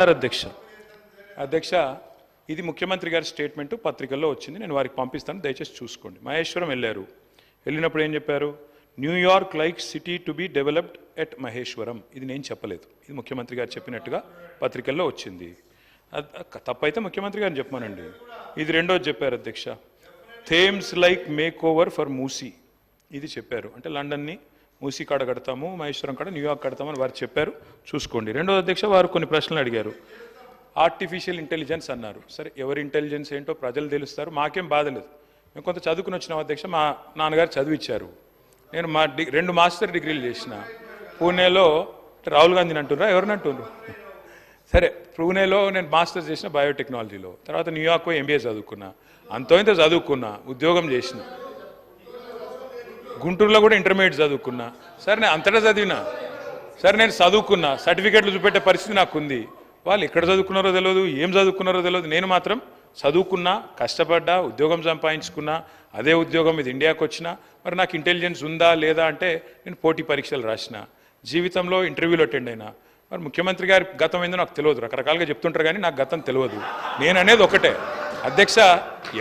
Sir అధ్యక్ష. అధ్యక్ష ఇది ముఖ్యమంత్రి గారి స్టేట్మెంట్ పత్రికల్లో వచ్చింది. నేను వారికి పంపిస్తాను. దయచేసి చూసుకోండి. మహేశ్వరం వెళ్ళారు. వెళ్ళినప్పుడు ఏం చెప్పారు? New York like city to be developed at Maheshwaram. ఇది నేను చెప్పలేదు. ఇది ముఖ్యమంత్రి గారు చెప్పినట్టుగా పత్రికల్లో వచ్చింది. తప్పైతే ముఖ్యమంత్రి గారిని చెప్పమానండి. ఇది రెండోది చెప్పారు అధ్యక్ష. Thames like makeover for Musi. ఇది చెప్పారు. అంటే లండన్ని మూసీ కాడ కడతాము మహేశ్వరం కాడ న్యూయార్క్ కడతామని వారు చెప్పారు. చూసుకోండి. రెండో అధ్యక్ష వారు కొన్ని ప్రశ్నలు అడిగారు. ఆర్టిఫిషియల్ ఇంటెలిజెన్స్ అన్నారు. సరే ఎవరి ఇంటెలిజెన్స్ ఏంటో ప్రజలు తెలుస్తారు. మాకేం బాధ లేదు. మేము కొంత చదువుకుని వచ్చిన అధ్యక్ష మా నాన్నగారు చదివిచ్చారు. నేను మా డి రెండు మాస్టర్ డిగ్రీలు చేసిన. పూణేలో రాహుల్ గాంధీని అంటున్నారా ఎవరిని అంటున్నారు సరే పూణేలో నేను మాస్టర్స్ చేసిన బయోటెక్నాలజీలో తర్వాత న్యూయార్క్ ఎంబీఏ చదువుకున్నా. అంతో ఇంత చదువుకున్నా ఉద్యోగం చేసిన. గుంటూరులో కూడా ఇంటర్మీడియట్ చదువుకున్నా. సరే నేను అంతటా చదివినా. సరే నేను చదువుకున్నా. సర్టిఫికెట్లు చూపెట్టే పరిస్థితి నాకు ఉంది వాళ్ళు ఎక్కడ చదువుకున్నారో తెలియదు ఏం చదువుకున్నారో తెలియదు నేను మాత్రం చదువుకున్నా కష్టపడ్డా ఉద్యోగం సంపాదించుకున్నా అదే ఉద్యోగం ఇది ఇండియాకి వచ్చినా మరి నాకు ఇంటెలిజెన్స్ ఉందా లేదా అంటే నేను పోటీ పరీక్షలు రాసిన. జీవితంలో ఇంటర్వ్యూలు అటెండ్ అయినా. మరి ముఖ్యమంత్రి గారి గతం ఏందో నాకు తెలియదు రకరకాలుగా చెప్తుంటారు కానీ నాకు గతం తెలియదు నేను అనేది ఒకటే. అధ్యక్ష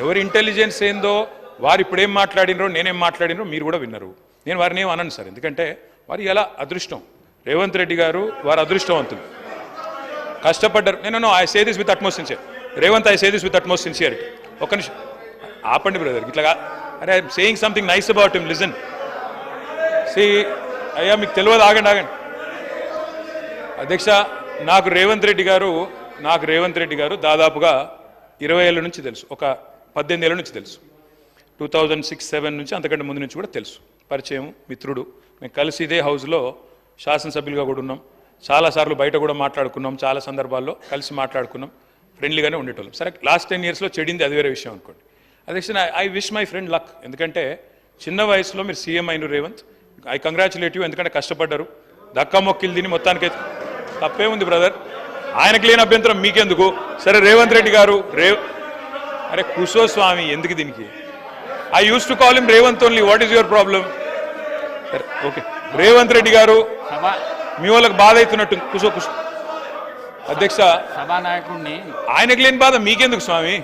ఎవరి ఇంటెలిజెన్స్ ఏందో వారు ఇప్పుడు ఏం మాట్లాడినరో నేనేం మాట్లాడినరో మీరు కూడా విన్నారు. నేను వారిని ఏం అనను సార్. ఎందుకంటే వారు ఎలా అదృష్టం. రేవంత్ రెడ్డి గారు వారు అదృష్టవంతులు. కష్టపడ్డారు. నేను I say this with utmost sincere Revanth I say this with utmost sincerity ఒక్క నిమిషం. ఆపండి బ్రదర్. ఇట్లా అరే I'm saying something nice about him listen see అయ్యా మీకు తెలియదు ఆగండి ఆగండి. అధ్యక్ష నాకు రేవంత్ రెడ్డి గారు నాకు రేవంత్ రెడ్డి గారు దాదాపుగా ఇరవై ఏళ్ళ నుంచి తెలుసు. ఒక పద్దెనిమిది ఏళ్ళ నుంచి తెలుసు. టూ థౌజండ్ సిక్స్ సెవెన్ నుంచి అంతకంటే ముందు నుంచి కూడా తెలుసు. పరిచయం మిత్రుడు. మేము కలిసి ఇదే హౌస్లో శాసనసభ్యులుగా కూడా ఉన్నాం. చాలాసార్లు బయట కూడా మాట్లాడుకున్నాం. చాలా సందర్భాల్లో కలిసి మాట్లాడుకున్నాం. ఫ్రెండ్లీగానే ఉండేటోళ్ళం. సరే లాస్ట్ టెన్ ఇయర్స్లో చెడింది అది వేరే విషయం అనుకోండి. అధ్యక్ష I wish my friend luck. ఎందుకంటే చిన్న వయసులో మీరు సీఎం అయిన రేవంత్ ఐ కంగ్రాచులేట్ యూ ఎందుకంటే కష్టపడ్డారు. దక్కా మొక్కిలు తిని మొత్తానికి తప్పే ఉంది బ్రదర్. ఆయనకి లేని అభ్యంతరం మీకెందుకు? సరే రేవంత్ రెడ్డి గారు రేవ్ అరే కుసో స్వామి ఎందుకు దీనికి? I use to call him Revanth only what is your problem okay Revanth Reddy గారు మీ వాళ్ళకి బాధ అవుతున్నట్టు కుసో కుసో. అధ్యక్ష సభానాయకుడిని ఆయనకు లేని బాధ మీకెందుకు స్వామి?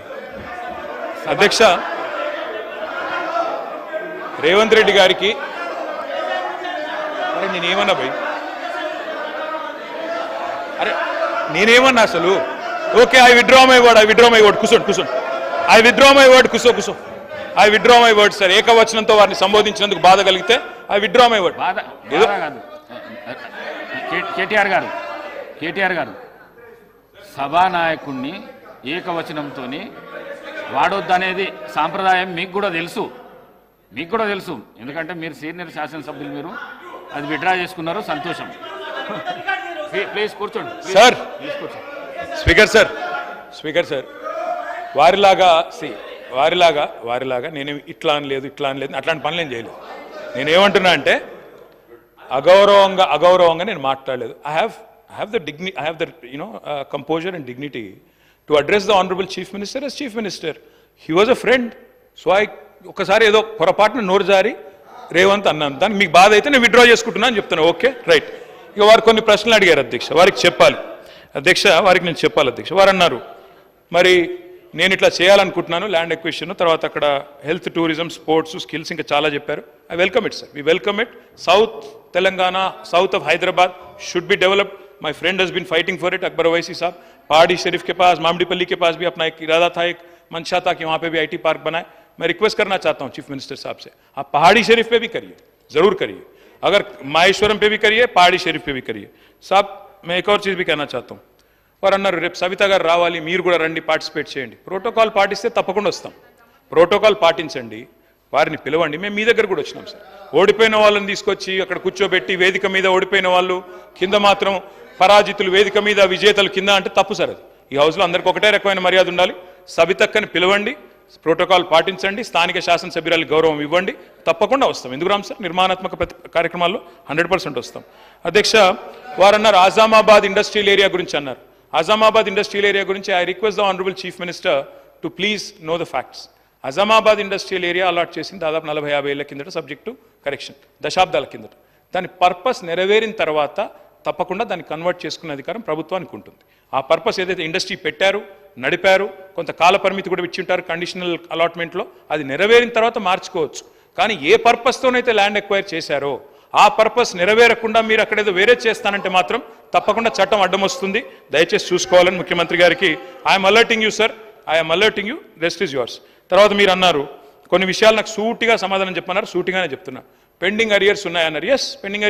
అధ్యక్ష రేవంత్ రెడ్డి గారికి అరే నేనేమన్నా భయ్? అరే నేనేమన్నా అసలు? Okay I withdraw my word I withdraw my word కూర్చోండి కూర్చోండి ఐ విత్డ్రా మై వర్డ్ కూర్చో కూర్చో I withdraw my word sir ఏకవచనంతో వారిని సంబోధించినందుకు బాధ కలిగితే ఐ విత్డ్రా మై వర్డ్ బాధ కాదు. కేటీఆర్ గారు కేటీఆర్ గారు సభానాయకుడిని ఏకవచనంతో వాడొద్దనేది సాంప్రదాయం మీకు కూడా తెలుసు. మీకు కూడా తెలుసు. ఎందుకంటే మీరు సీనియర్ శాసనసభ్యులు మీరు. అది విడ్రా చేసుకున్నారు సంతోషం. ప్లీ- ప్లీజ్ కూర్చోండి. Sir. Speaker sir speaker sir వారిలాగా సి వారిలాగా వారిలాగా నేను ఇట్లా అని లేదు ఇట్లా అని లేదు అట్లాంటి పనులు నేను చేయలేదు. నేనేమంటున్నా అంటే అగౌరవంగా అగౌరవంగా నేను మాట్లాడలేదు. I have I have the dignity I have the you know composure and dignity to address the honourable chief minister yes chief minister he was a friend so I ఒకసారి ఏదో పొరపాటున నోరు జారి రేవంత్ అన్నాను. దానికి మీకు బాధ అయితే నేను విత్డ్రా చేసుకుంటున్నాను అని చెప్తున్నాను ఓకే రైట్ ఇక వారు కొన్ని ప్రశ్నలు అడిగారు అధ్యక్ష. వారికి చెప్పాలి. అధ్యక్ష వారికి నేను చెప్పాలి అధ్యక్ష. వారు అన్నారు మరి నేను ఇట్లా చేయాలనుకుంటున్నాను ల్యాండ్ ఎక్విషన్ తర్వాత అక్కడ హెల్త్ టూరిజం స్పోర్ట్స్ స్కిల్స్ ఇంకా చాలా చెప్పారు I welcome it sir we welcome it south Telangana south of Hyderabad should be developed my friend has been fighting for it Akbar Owaisi साहब पहाड़ी शरीफ के पास मामडीपल्ली के पास भी अपना एक इरादा था एक मंशा था कि वहाँ पे भी आईटी पार्क बनाए मैं रिक्वेस्ट करना चाहता हूँ चीफ मिनिस्टर साहब से आप पहाड़ी शरीफ पे भी करिए जरूर करिए अगर माहेश्वरम पे भी करिए पहाड़ी शरीफ पे भी करिए साहब मैं एक और चीज़ भी कहना चाहता हूँ వారు అన్నారు రేపు సవిత గారు రావాలి మీరు కూడా రండి పార్టిసిపేట్ చేయండి. ప్రోటోకాల్ పాటిస్తే తప్పకుండా వస్తాం. ప్రోటోకాల్ పాటించండి వారిని పిలవండి. మేము మీ దగ్గర కూడా వచ్చినాం సార్. ఓడిపోయిన వాళ్ళని తీసుకొచ్చి అక్కడ కూర్చోబెట్టి వేదిక మీద ఓడిపోయిన వాళ్ళు కింద మాత్రం పరాజితులు వేదిక మీద విజేతలు కింద అంటే తప్పు సార్ అది. ఈ హౌస్లో అందరికీ ఒకటే రకమైన మర్యాద ఉండాలి. సవితక్కని పిలవండి ప్రోటోకాల్ పాటించండి స్థానిక శాసనసభ్యురాలకు గౌరవం ఇవ్వండి తప్పకుండా వస్తాం. ఎందుకు రామ్ సార్? నిర్మాణాత్మక కార్యక్రమాల్లో హండ్రెడ్ పర్సెంట్ వస్తాం. అధ్యక్ష వారన్నారు ఆజామాబాద్ ఇండస్ట్రియల్ ఏరియా గురించి అన్నారు. అజామాబాద్ ఇండస్ట్రియల్ ఏరియా గురించి I request the honourable chief minister to please know the facts Azamabad industrial area allot చేసింది దాదాపు నలభై యాభై ఏళ్ళ కిందట సబ్జెక్టు కరెక్షన్ దశాబ్దాల కిందట. దాని పర్పస్ నెరవేరిన తర్వాత తప్పకుండా దాన్ని కన్వర్ట్ చేసుకునే అధికారం ప్రభుత్వానికి ఉంటుంది. ఆ పర్పస్ ఏదైతే ఇండస్ట్రీ పెట్టారు నడిపారు కొంత కాల పరిమితి కూడా ఇచ్చింటారు కండిషనల్ అలాట్మెంట్లో అది నెరవేరిన తర్వాత మార్చుకోవచ్చు. కానీ ఏ పర్పస్తోనైతే ల్యాండ్ ఎక్వైర్ చేశారో ఆ పర్పస్ నెరవేరకుండా మీరు అక్కడేదో వేరే చేస్తానంటే మాత్రం తప్పకుండా చట్టం అడ్డం వస్తుంది దయచేసి చూసుకోవాలని ముఖ్యమంత్రి గారికి I'm alerting you sir I'm alerting you rest is yours తర్వాత మీరు అన్నారు కొన్ని విషయాలు నాకు సూటిగా సమాధానం చెప్పన్నారు సూటిగానే చెప్తున్నా. పెండింగ్ అరియర్స్ ఉన్నాయన్నారు. Yes pending